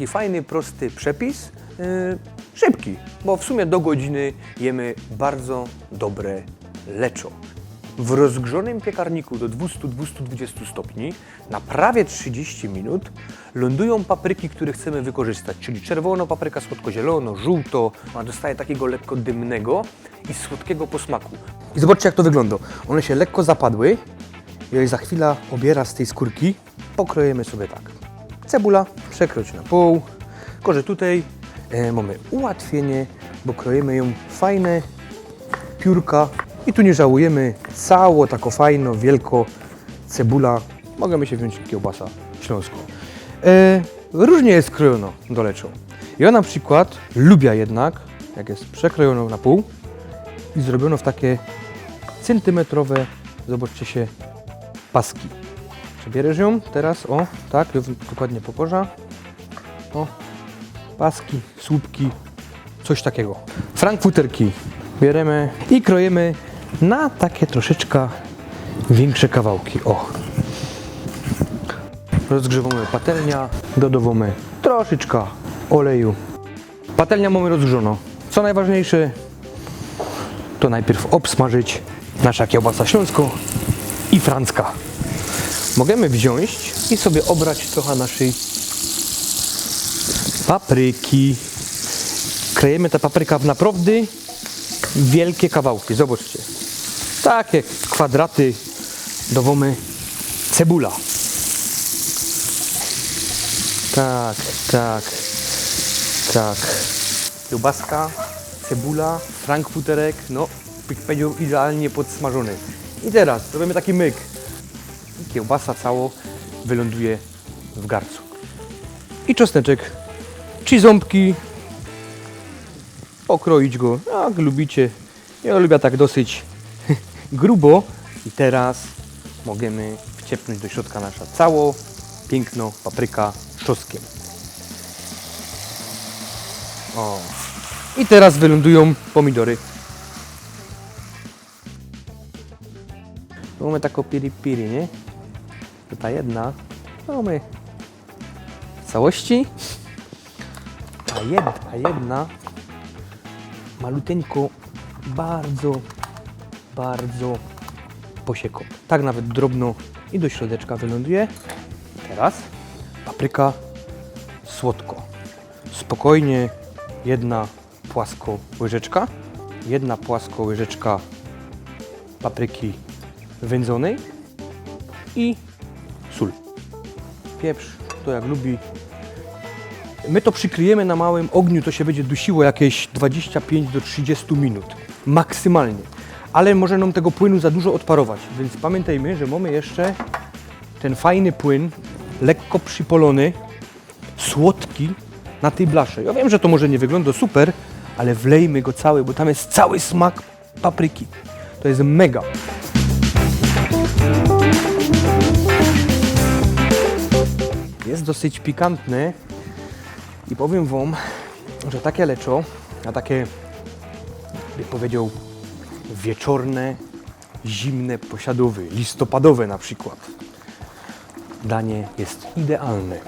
Taki fajny, prosty przepis. Yy, szybki, bo w sumie do godziny jemy bardzo dobre leczo. W rozgrzonym piekarniku do 200-220 stopni na prawie 30 minut lądują papryki, które chcemy wykorzystać, czyli czerwono, papryka słodko-zielono, żółto, a dostaje takiego lekko dymnego i słodkiego posmaku. I zobaczcie jak to wygląda. One się lekko zapadły i za chwilę obiera z tej skórki. Pokrojemy sobie tak. Cebula przekroć na pół, tylko że tutaj e, mamy ułatwienie, bo krojemy ją fajne piórka i tu nie żałujemy, cało tako fajno, wielko cebula, możemy się wziąć kiełbasa śląską. E, różnie jest krojono do leczu. Ja na przykład lubię jednak, jak jest przekrojono na pół i zrobiono w takie centymetrowe, zobaczcie się, paski. Przebierzesz ją teraz, o, tak, ją dokładnie pokorza. O, paski, słupki, coś takiego. Frankfurterki bierzemy i krojemy na takie troszeczkę większe kawałki. O. Rozgrzewamy patelnia, dodawamy troszeczkę oleju. Patelnia mamy rozgrzono. Co najważniejsze, to najpierw obsmażyć nasza kiełbasa śląsko i franska. Możemy wziąć i sobie obrać trochę naszej papryki. Krejemy ta papryka w naprawdę wielkie kawałki. Zobaczcie. Takie kwadraty dowamy cebula. Tak, tak, tak. Kiełbaska, cebula, frankfuterek, no, powiedział idealnie podsmażony. I teraz robimy taki myk. Kiełbasa cało wyląduje w garcu. I czosneczek, czy ząbki, pokroić go, jak lubicie. Ja lubię tak dosyć grubo. I teraz możemy wciepnąć do środka nasza cało piękno papryka z czosnkiem. O. I teraz wylądują pomidory. Mamy taką piri piri, nie? Ta jedna. Mamy w całości. A jedna, a jedna maluteńko, bardzo, bardzo posieką. Tak nawet drobno i do środeczka wyląduje. Teraz papryka słodko. Spokojnie jedna płasko łyżeczka, jedna płasko łyżeczka papryki wędzonej i. Pieprz, to jak lubi. My to przykryjemy na małym ogniu, to się będzie dusiło jakieś 25 do 30 minut. Maksymalnie. Ale może nam tego płynu za dużo odparować, więc pamiętajmy, że mamy jeszcze ten fajny płyn, lekko przypolony, słodki na tej blasze. Ja wiem, że to może nie wygląda super, ale wlejmy go cały, bo tam jest cały smak papryki. To jest mega. Jest dosyć pikantny i powiem Wam, że takie leczo, a takie, by powiedział, wieczorne, zimne, posiadowe, listopadowe na przykład, danie jest idealne.